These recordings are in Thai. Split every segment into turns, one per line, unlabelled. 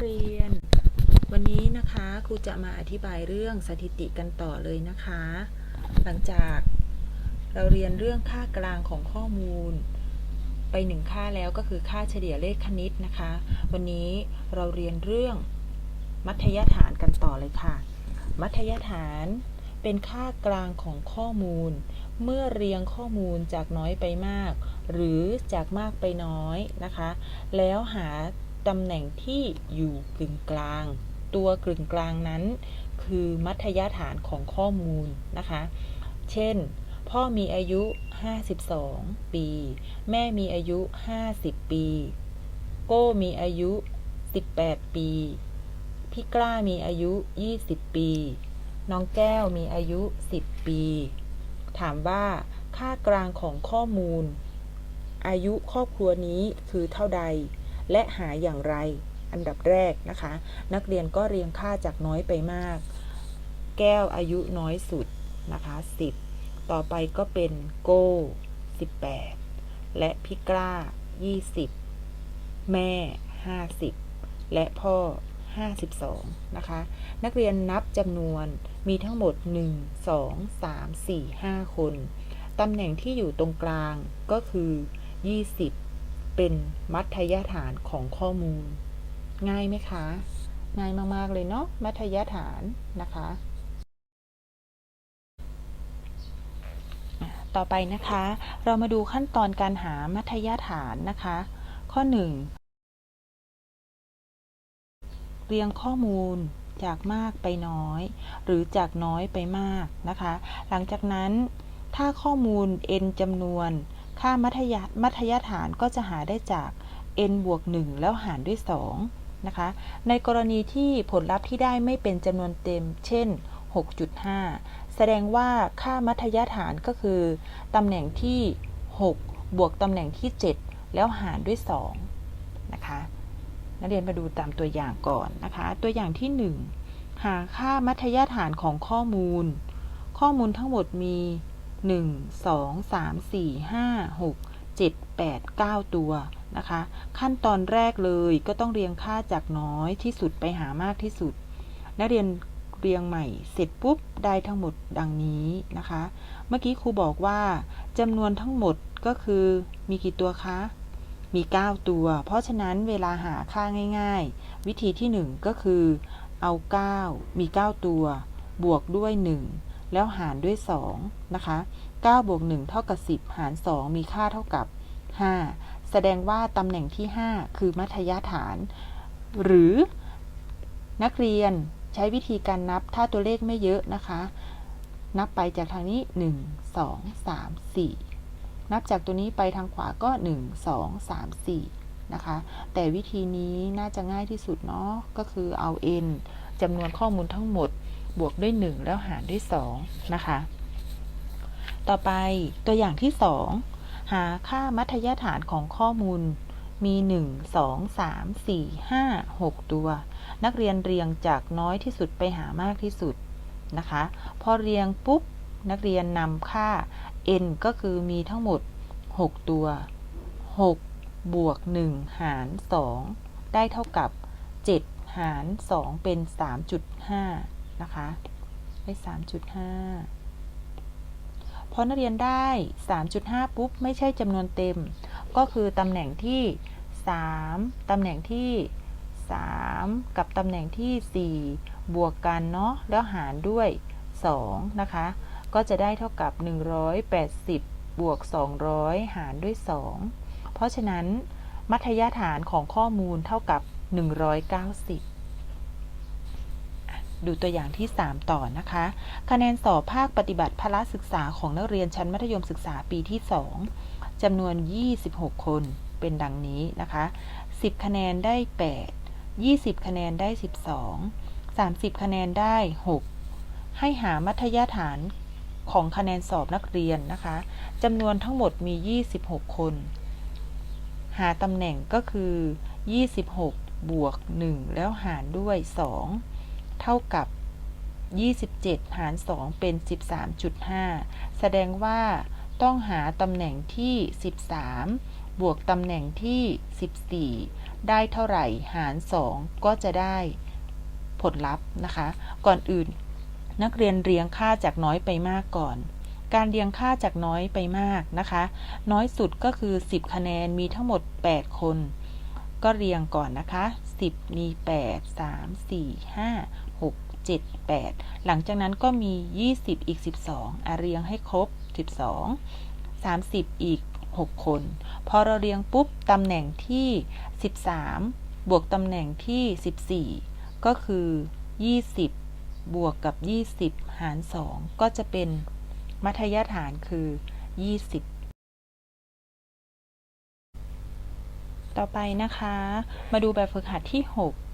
เรียน วันนี้นะคะครูจะมาอธิบายเรื่องสถิติกันต่อเลยนะคะ หลังจากเราเรียนเรื่องค่ากลางของข้อมูล ไปหนึ่งค่าแล้วก็คือค่าเฉลี่ยเลขคณิตนะคะ วันนี้เราเรียนเรื่องมัธยฐานกันต่อเลยค่ะ มัธยฐานเป็นค่ากลางของข้อมูล เมื่อเรียงข้อมูลจากน้อยไปมาก หรือจากมากไปน้อยนะคะ แล้วหา ตำแหน่งที่อยู่กึ่งกลาง ตัวกึ่งกลางนั้น คือมัธยฐานของข้อมูลนะคะ เช่น พ่อมีอายุ 52 ปี แม่มีอายุ 50 ปี โก้มีอายุ 18 ปี พี่กล้ามีอายุ 20 ปี น้องแก้วมีอายุ 10 ปี ถามว่าค่ากลางของข้อมูล อายุครอบครัวนี้คือเท่าใด และหาอย่างไร อันดับแรกนะคะ นักเรียนก็เรียงค่าจากน้อยไปมาก แก้วอายุน้อยสุดนะคะ 10 ต่อไปก็เป็นโก้ 18 และพี่กล้า 20 แม่ 50 และพ่อ 52 นะคะ นักเรียนนับจำนวนมีทั้งหมด 1 2 3 4 5 คน ตำแหน่งที่อยู่ตรงกลางก็คือ 20 เป็นมัธยฐานของข้อมูล ง่ายไหมคะ ง่ายมาก ๆ เลยเนาะมัธยฐานนะคะ ต่อไปนะคะ เรามาดูขั้นตอนการหามัธยฐานนะคะ ข้อ 1 เรียงข้อมูลจากมากไปน้อย หรือจากน้อยไปมากนะคะ หลังจากนั้นถ้าข้อมูล n จำนวน ค่ามัธยมัธยฐานก็จะหาได้จาก n บวก 1 แล้วหารด้วย2นะคะ ในกรณีที่ผลลัพธ์ที่ได้ไม่เป็นจำนวนเต็ม เช่น 6.5 แสดงว่าค่ามัธยฐานก็คือตำแหน่งที่ 6 บวกตำแหน่งที่ 7 แล้วหารด้วย2นะคะนักเรียนมาดูตามตัวอย่างก่อนนะคะ ตัวอย่างที่ 1 หาค่ามัธยฐานของข้อมูล ข้อมูลทั้งหมดมี 1 2 3 4 5 6 7 8 9 ตัวนะคะ ขั้นตอนแรกเลยก็ต้องเรียงค่าจากน้อยที่สุดไปหามากที่สุด นักเรียนเรียงใหม่เสร็จปุ๊บได้ทั้งหมดดังนี้นะคะ เมื่อกี้ครูบอกว่าจำนวนทั้งหมดก็คือมีกี่ตัวคะ มี 9 ตัว เพราะฉะนั้นเวลาหาค่าง่ายๆ วิธีที่ 1 ก็คือเอา 9 มี 9 ตัว บวกด้วย 1 แล้วหารด้วย2นะคะ9บวก1เท่ากับ 10 หาร 2 มีค่าเท่ากับ 5 แสดงว่าตำแหน่งที่ 5 คือมัธยฐาน หรือนักเรียนใช้วิธีการนับถ้าตัวเลขไม่เยอะนะคะ นับไปจากทางนี้ 1 2 3 4 นับจากตัวนี้ไปทางขวาก็ 1 2 3 4 นะคะ แต่วิธีนี้น่าจะง่ายที่สุดเนาะก็คือเอา n จำนวนข้อมูลทั้งหมด บวกด้วย 1 แล้วหารด้วย 2 นะคะ ต่อไปตัวอย่างที่ 2 หาค่ามัธยฐานของข้อมูลมี 1 2 3 4 5 6 ตัว นักเรียนเรียงจากน้อยที่สุดไปหามากที่สุดนะคะ พอเรียงปุ๊บ นักเรียนนำค่า n ก็คือมีทั้งหมด 6 ตัว 6 บวก 1 หาร 2 ได้เท่ากับ 7 หาร 2 เป็น 3.5 นะคะ ได้ 3.5 พอนักเรียนได้ 3.5 ปุ๊บ ไม่ใช่จำนวนเต็ม ก็คือตำแหน่งที่ 3 ตำแหน่งที่ 3 กับตำแหน่งที่ 4 บวกกันเนาะ แล้วหารด้วย 2 นะคะ ก็จะได้เท่ากับ 180 บวก 200 หารด้วย 2 เพราะฉะนั้นมัธยฐานของข้อมูลเท่ากับ 190 ดูตัวอย่างที่ 3 ต่อนะคะ คะแนนสอบภาคปฏิบัติพละศึกษาของนักเรียนชั้นมัธยมศึกษาปีที่ 2จำนวน 26 คนเป็นดังนี้นะคะ 10 คะแนนได้ 8 20 คะแนนได้ 12 30 คะแนนได้ 6 ให้หามัธยฐานของคะแนนสอบนักเรียนนะคะจำนวนทั้งหมดมี 26 คน หาตำแหน่งก็คือ 26 บวก 1 แล้วหารด้วย 2 เท่ากับ 27 หาร 2 เป็น 13.5 แสดงว่าต้องหาตำแหน่งที่ 13 บวกตำแหน่งที่ 14 ได้เท่าไหร่หาร 2 ก็จะได้ผลลัพธ์นะคะ ก่อนอื่น นักเรียนเรียงค่าจากน้อยไปมากก่อน การเรียงค่าจากน้อยไปมากนะคะ น้อยสุดก็คือ 10 คะแนนมีทั้งหมด 8 คน ก็เรียงก่อนนะคะ 10 มี 8 3 4 5 7 8 หลังจากนั้นก็มี 20 อีก 12อะเรียงให้ครบ 12 30 อีก 6 คน พอเราเรียงปุ๊บตำแหน่งที่ 13 บวกตำแหน่งที่ 14 ก็คือ 20 บวกกับ 20 หาร 2 ก็จะเป็นมัธยฐานคือ 20ต่อไปนะคะ มาดูแบบฝึกหัดที่ 6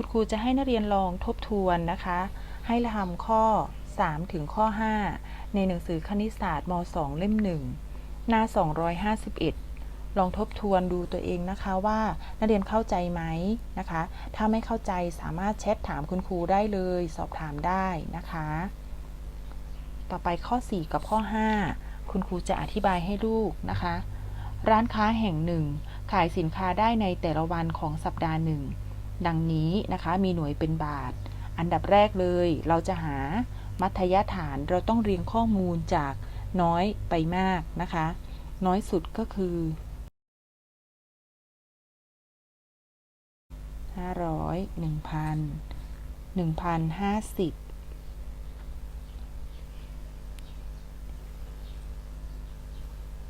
คุณครูจะให้นักเรียนลองทบทวนนะคะ ให้ทำข้อ 3 ถึงข้อ 5 ในหนังสือคณิตศาสตร์ม 2 เล่ม 1 หน้า 251 ลองทบทวนดูตัวเองนะคะว่านักเรียนเข้าใจไหมนะคะ ถ้าไม่เข้าใจสามารถแชทถามคุณครูได้เลย สอบถามได้นะคะ ต่อไปข้อ 4 กับข้อ 5 คุณครูจะอธิบายให้ลูกนะคะ ร้านค้าแห่งหนึ่ง ขายสินค้าได้ในแต่ละวันของสัปดาห์หนึ่ง ดังนี้นะคะมีหน่วยเป็นบาท อันดับแรกเลยเราจะหามัธยฐานเราต้องเรียงข้อมูลจากน้อยไปมากนะคะ น้อยสุดก็คือ 500 1,000 1,050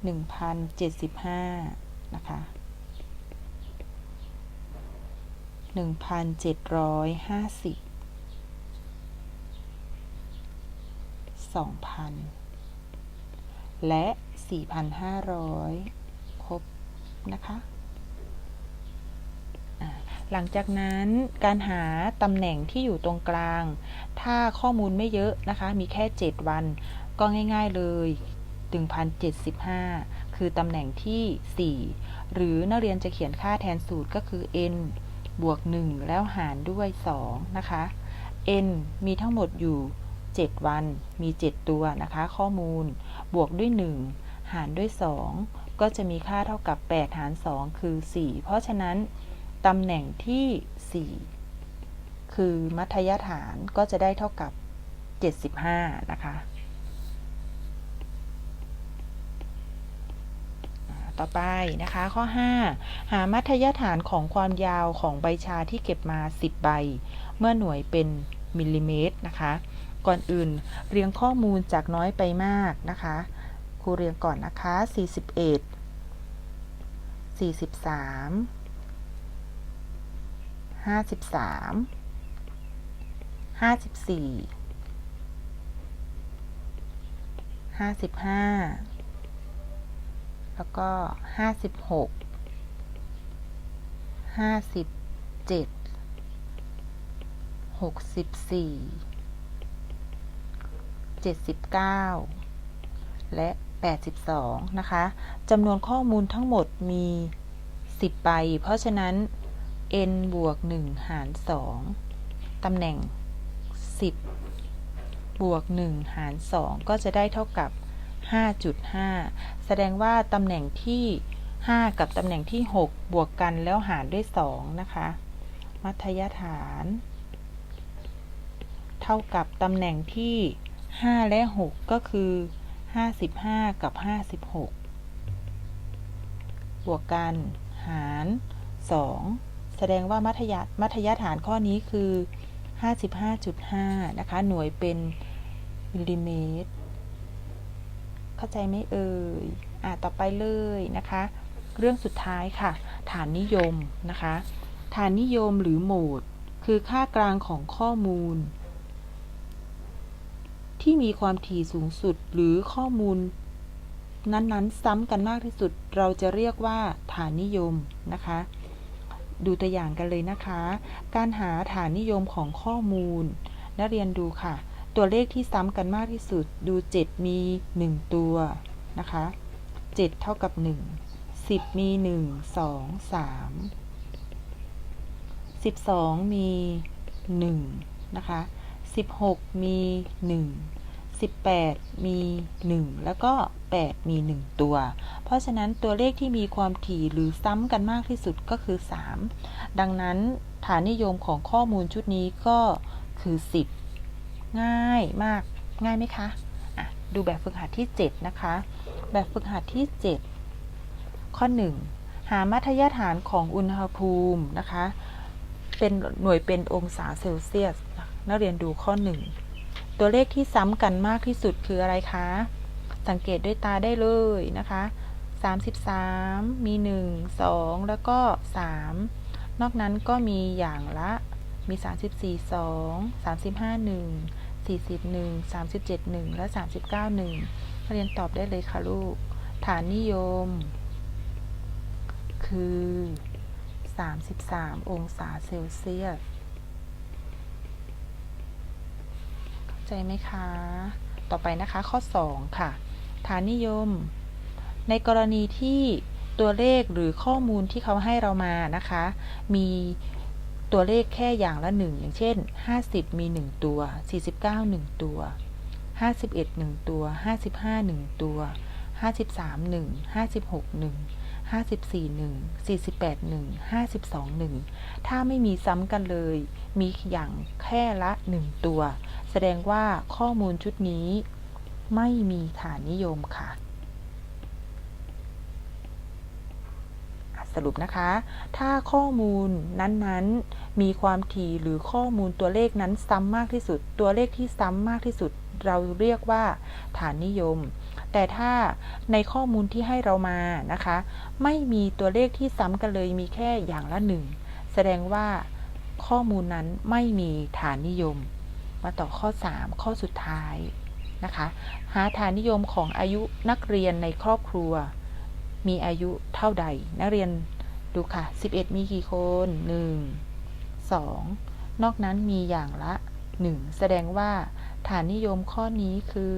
1,075 นะคะ 1,750 2,000 และ 4,500 ครบนะคะ หลังจากนั้นการหาตำแหน่งที่อยู่ตรงกลาง ถ้าข้อมูลไม่เยอะนะคะ มีแค่ 7 วัน ก็ง่าย ๆเลย 1,075 คือตำแหน่งที่ 4 หรือนักเรียนจะเขียนค่าแทนสูตรก็คือ n บวก 1 แล้วหารด้วย 2 นะคะ n มีทั้งหมดอยู่ 7 วัน มี 7 ตัวนะคะ ข้อมูล บวกด้วย 1 หารด้วย 2 ก็จะมีค่าเท่ากับ 8 หาร 2 คือ 4 เพราะฉะนั้น ตำแหน่งที่ 4 คือมัธยฐานก็จะได้เท่ากับ 75 นะคะ ต่อไปนะคะ ข้อ 5 หามัธยฐานของความยาวของใบชาที่เก็บมา 10 ใบ เมื่อหน่วยเป็นมิลลิเมตรนะคะ ก่อนอื่นเรียงข้อมูลจากน้อยไปมากนะคะ ครูเรียงก่อนนะคะ 41 43 53 54 55 แล้วก็56 57 64 79และ82นะคะจำนวนข้อมูลทั้งหมดมี10ใบ เพราะฉะนั้น n บวก1หาร2ตำแหน่ง10บวก1หาร2ก็จะได้เท่ากับ 5.5 แสดงว่าตำแหน่งที่ 5 กับตำแหน่งที่ 6 บวกกันแล้วหารด้วย 2 นะคะ มัธยฐาน เท่ากับตำแหน่งที่ 5 และ 6 ก็คือ 55 กับ 56 บวกกัน หาร 2 แสดงว่ามัธยมัธยฐานข้อนี้คือ 55.5 นะคะ หน่วยเป็นมิลลิเมตร เข้าใจไหมเอ่ยอะต่อไปเลยนะคะ เรื่องสุดท้ายค่ะ ฐานนิยมนะคะ ฐานนิยมหรือโหมด คือค่ากลางของข้อมูล ที่มีความถี่สูงสุดหรือข้อมูล นั้นๆ ซ้ำกันมากที่สุด เราจะเรียกว่าฐานนิยมนะคะ ดูตัวอย่างกันเลยนะคะ การหาฐานนิยมของข้อมูลนักเรียนดูค่ะ ตัวเลขที่ซ้ำกันมากที่สุด ดู 7 มี 1 ตัวนะคะ 7 เท่ากับ 1 10 มี 1 2 3 12 มี 1 นะคะ 16 มี 1 18 มี 1 แล้วก็ 8 มี 1 ตัว เพราะฉะนั้นตัวเลขที่มีความถี่หรือซ้ำกันมากที่สุดก็คือ 3 ดังนั้นฐานนิยมของข้อมูลชุดนี้ก็คือ 10 ง่ายมากง่ายไหมคะะดูแบบฝึกหัดที่ 7 นะคะ แบบฝึกหัดที่ 7 ข้อ 1 หามัธยฐานของอุณหภูมินะคะ เป็นหน่วยเป็นองศาเซลเซียส นักเรียนดูข้อ 1 ตัวเลขที่ซ้ำกันมากที่สุดคืออะไรคะ สังเกตด้วยตาได้เลยนะคะ 33 มี 1 2 แล้วก็ 3 นอกนั้นก็มีอย่างละมี 34 2 35 1 40 1 37 1 และ 39 1นักเรียนตอบได้เลยค่ะลูก ฐานนิยม คือ 33 องศาเซลเซียส เข้าใจไหมคะ ต่อไปนะคะข้อ 2 ค่ะ ฐานนิยม ในกรณีที่ตัวเลขหรือข้อมูลที่เขาให้เรามานะคะ มี ตัวเลขแค่อย่างละหนึ่งอย่างเช่น 50 มี 1 ตัว 49 1 ตัว 51 1 ตัว 55 1 ตัว 53 1 56 1 54 1 48 1 52 1 ถ้าไม่มีซ้ำกันเลย มีอย่างแค่ละ 1 ตัว แสดงว่าข้อมูลชุดนี้ไม่มีฐานนิยมค่ะ สรุปนะคะ ถ้าข้อมูลนั้นๆ มีความถี่หรือข้อมูลตัวเลขนั้นซ้ำมากที่สุด ตัวเลขที่ซ้ำมากที่สุด เราเรียกว่าฐานนิยม แต่ถ้าในข้อมูลที่ให้เรามานะคะ ไม่มีตัวเลขที่ซ้ำกันเลยมีแค่อย่างละหนึ่งแสดงว่าข้อมูลนั้นไม่มีฐานนิยม มาต่อข้อ 3 ข้อสุดท้ายนะคะ หาฐานนิยมของอายุนักเรียนในครอบครัว มีอายุเท่าใด นักเรียนดูค่ะ 11 มีกี่คน 1 2 นอกนั้นมีอย่างละ 1 แสดงว่าฐานนิยมข้อนี้คือ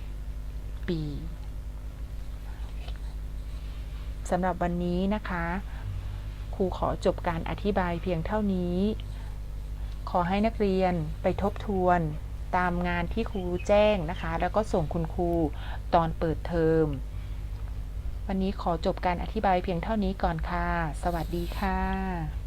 11 ปีสำหรับวันนี้นะคะ ครูขอจบการอธิบายเพียงเท่านี้ ขอให้นักเรียนไปทบทวน ตามงานที่ครูแจ้งนะคะ แล้วก็ส่งคุณครูตอนเปิดเทอม วันนี้ขอจบการอธิบายเพียงเท่านี้ก่อนค่ะ สวัสดีค่ะ